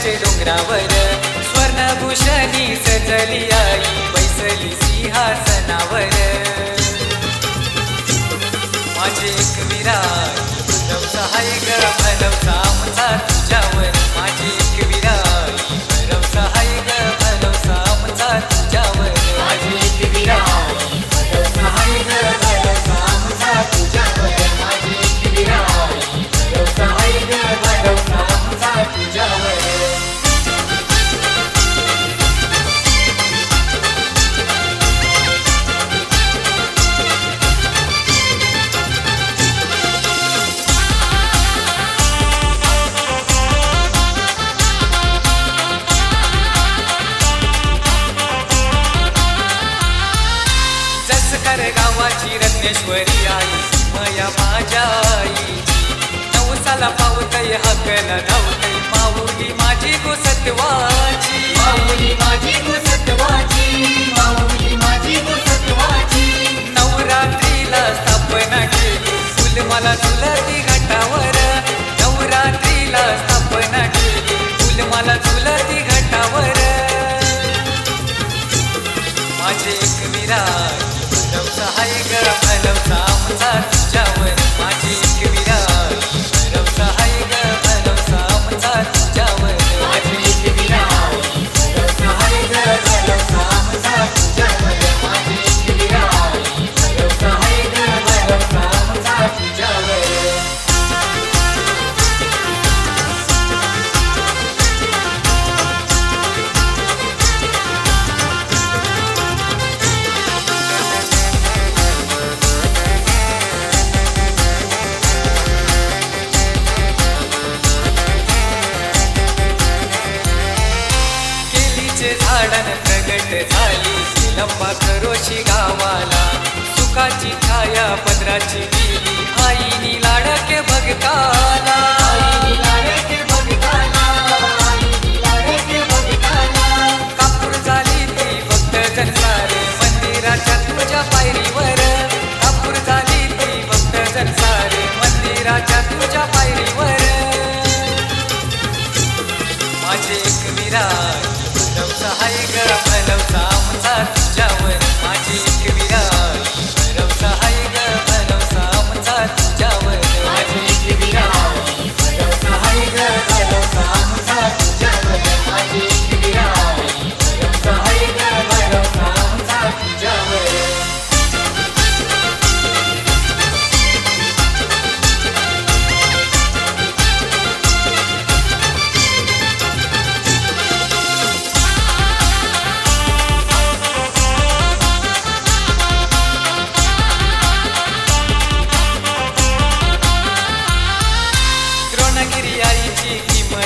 डोंगरावर स्वर्णभूषणी सजली. गावाची रत्नेश्वरी आई मया माझ्या आई नवसाला पावतय हकल धावतय माऊली माझी गो सत्वाची माऊली माझी गो सत्वाची माऊली माझी गो सत्वाची नवरात्रीला स्थापना केली फुल मला झुलती घटावर. नवरात्रीला स्थापना केली फुल मला झुलती घटावर. माझे एक विराट भरवसा हाय ग भरवसा आमचा तुझ्यावर झाली करोशी गावाला सुखाची छाया पदराची आईनी लाडके भगताला.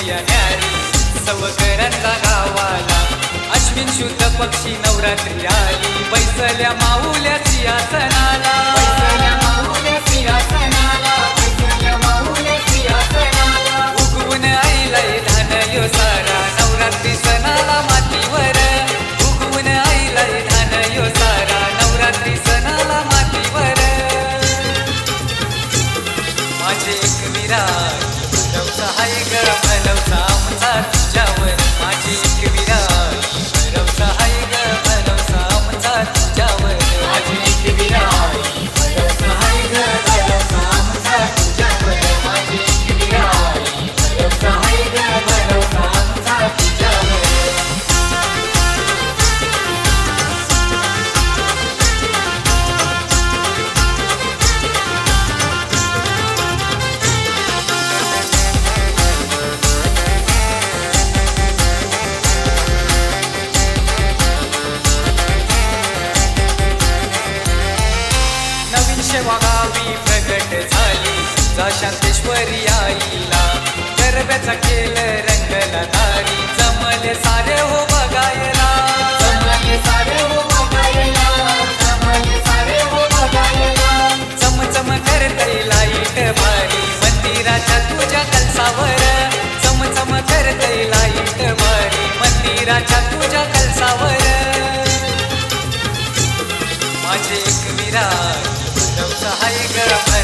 किमया न्यारी सवकरांचा गावाला. अश्विन शुद्ध पक्षी नवरात्री आली बैसल्या माऊल्या सिंहासनाला बैसल्या माऊल्या सिंहासनाला बैसल्या माऊल्या सिंहासनाला उगवून आईलाय धान यो सारा. नवरात्री सणाला मातीवर. उगवून आईलाय नवीन सेवा गावी प्रगट झाली. जा शांतेश्वरी आईला गरब्याचा केलं रंगला दारी जमले सारे हो बघायला. जमले सारे हो बघायला. जमले सारे हो बघायला. चमचम करतय लाइट भारी. मंदिराच्या तुझ्या कलसावर चमचम करतय लाइट भारी. मंदिराच्या तुझ्या कलसावर. माझे एक विराट भरवसा हाय